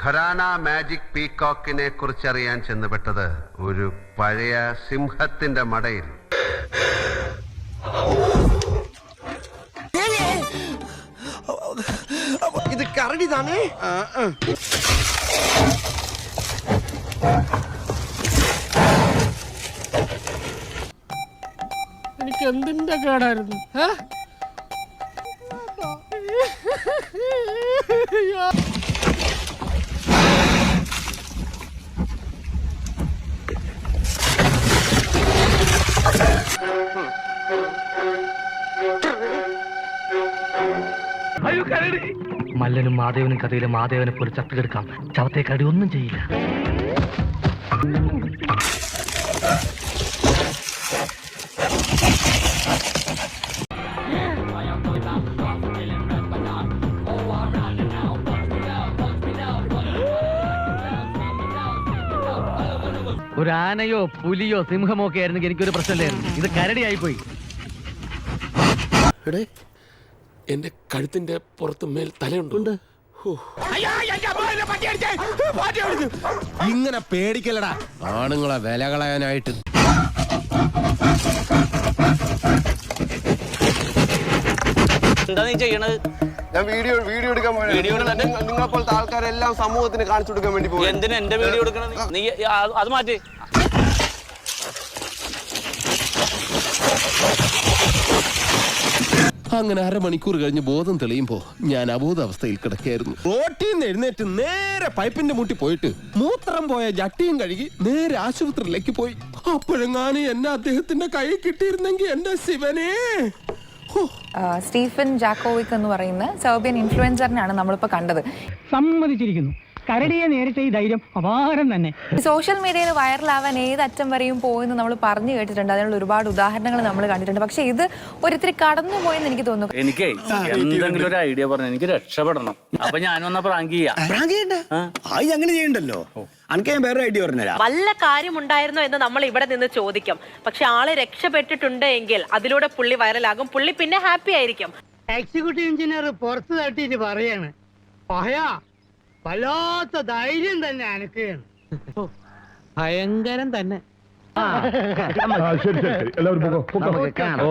Gharana magic പീകോക്കിനെ കുറിച്ചറിയാൻ ചെന്നുപെട്ടത് ഒരു പഴയ സിംഹത്തിന്റെ മടയിൽ. ഇത് കരടി താനേ? എനിക്ക് എന്തിന്റെ കേടായിരുന്നു ഏ? മല്ലനും മാധവനും കഥയിലെ മാധവനെ പോലെ ചത്തുകെടുക്കാം. കടി ഒന്നും ചെയ്യില്ല. ഒരു ആനയോ പുലിയോ സിംഹമോ ഒക്കെ ആയിരുന്നെങ്കിൽ എനിക്കൊരു പ്രശ്നമില്ലായിരുന്നു. ഇത് കരടിയായി പോയി എടേ എന്റെ കഴുത്തിന്റെ പുറത്ത് മേൽ തലയുണ്ട് ഇങ്ങനെ പേടിക്കലടാ ആണുങ്ങളെ വില കളയാനായിട്ട്. എന്താ നീ ചെയ്യണത്? ഞാൻ വീഡിയോ വീഡിയോ എടുക്കാൻ വീഡിയോ? നിങ്ങളെ പോലത്തെ ആൾക്കാരെല്ലാം സമൂഹത്തിന് കാണിച്ചു കൊടുക്കാൻ വേണ്ടി പോകും എന്തിനാ എന്റെ വീഡിയോ എടുക്കണത്? നീ അത് മാറ്റി. അങ്ങനെ അരമണിക്കൂർ കഴിഞ്ഞ് ബോധം തെളിയുമ്പോ ഞാൻ അബോധാവസ്ഥയിൽ കിടക്കായിരുന്നു റോട്ടിൽ നിന്ന് എഴുന്നേറ്റ് നേരെ പൈപ്പിന്റെ മുട്ടി പോയിട്ട് മൂത്രം പോയ ജട്ടിയും കഴുകി നേരെ ആശുപത്രിയിലേക്ക് പോയി. അപ്പോഴെങ്ങാനും എന്നെ അദ്ദേഹത്തിന്റെ കൈ കിട്ടിയിരുന്നെങ്കിൽ എന്റെ ശിവനെ. സ്റ്റീഫൻ ജാക്കോവിക് എന്ന് പറയുന്ന സെർബിയൻ ഇൻഫ്ലുവൻസറിനാണ് നമ്മളിപ്പോ കണ്ടത്. സമ്മതിച്ചിരിക്കുന്നു. കരടിയെ നേരിട്ട ഈ ധൈര്യം അപാരം തന്നെ. സോഷ്യൽ മീഡിയയിൽ വൈറലാവാൻ ഏത് അറ്റം വരെയും പോയെന്ന് നമ്മൾ പറഞ്ഞു കേട്ടിട്ടുണ്ട്. അതിനുള്ള ഒരുപാട് ഉദാഹരണങ്ങൾ നമ്മൾ കണ്ടിട്ടുണ്ട്. പക്ഷെ ഇത് ഒരിത്തിരി കടന്നു പോയെന്ന് എനിക്ക് തോന്നുന്നു. എനിക്ക് എന്തെങ്കിലും ഒരു ഐഡിയ പറഞ്ഞു എനിക്ക് രക്ഷപ്പെടണം. അപ്പൊ ഞാൻ വന്ന പ്രാങ്ക് ചെയ്യാം. അങ്ങനെ ചെയ്യണ്ടല്ലോ. അനക്ക് ഞാൻ വേറെ ഐഡിയ പറഞ്ഞുതരാം. വല്ല കാര്യമുണ്ടായിരുന്നോ എന്ന് നമ്മൾ ഇവിടെ നിന്ന് ചോദിക്കും. പക്ഷെ ആൾ രക്ഷപ്പെട്ടിട്ടുണ്ട് എങ്കിൽ അതിലൂടെ പുള്ളി വൈറലാകും. പുള്ളി പിന്നെ ഹാപ്പി ആയിരിക്കും. എക്സിക്യൂട്ടീവ് എഞ്ചിനീയർ പുറത്ത് തട്ടിയിട്ട് പറയാണ്. പഹയാ വല്ലാത്ത ധൈര്യം തന്നെ അനക്കുകയാണ് ഭയങ്കരം തന്നെ. ശരി നമുക്ക് കാണാം.